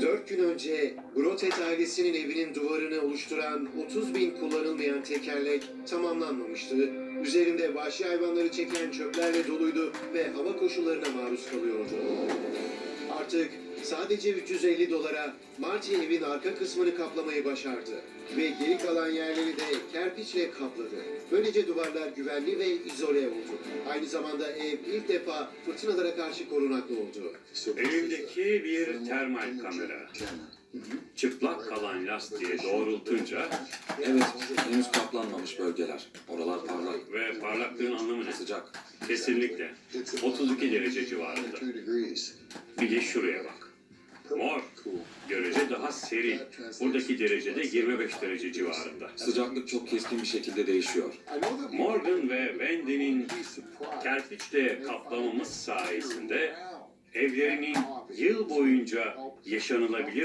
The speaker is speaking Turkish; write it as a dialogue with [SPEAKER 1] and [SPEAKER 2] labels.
[SPEAKER 1] Dört gün önce Brotet ailesinin evinin duvarını oluşturan 30 bin kullanılmayan tekerlek tamamlanmamıştı. Üzerinde vahşi hayvanları çeken çöplerle doluydu ve hava koşullarına maruz kalıyordu. Artık sadece 350 dolara Marty evin arka kısmını kaplamayı başardı. Ve geri kalan yerleri de kerpiçle kapladı. Böylece duvarlar güvenli ve izole oldu. Aynı zamanda ev ilk defa fırtınalara karşı korunaklı oldu.
[SPEAKER 2] Evdeki bir termal kamera. Çıplak kalan lastiğe doğrultunca
[SPEAKER 3] Evet, henüz kaplanmamış bölgeler. Oralar parlak,
[SPEAKER 2] ve parlaklığın anlamı ne?
[SPEAKER 3] sıcak.
[SPEAKER 2] Kesinlikle. 32 derece civarında. Bir de şuraya bak. Mor. Görece daha serin. Buradaki derecede 25 derece civarında.
[SPEAKER 3] Sıcaklık çok keskin bir şekilde değişiyor.
[SPEAKER 2] Morgan ve Wendy'nin kerpiçle kaplamamız sayesinde evlerinin yıl boyunca yaşanılabilir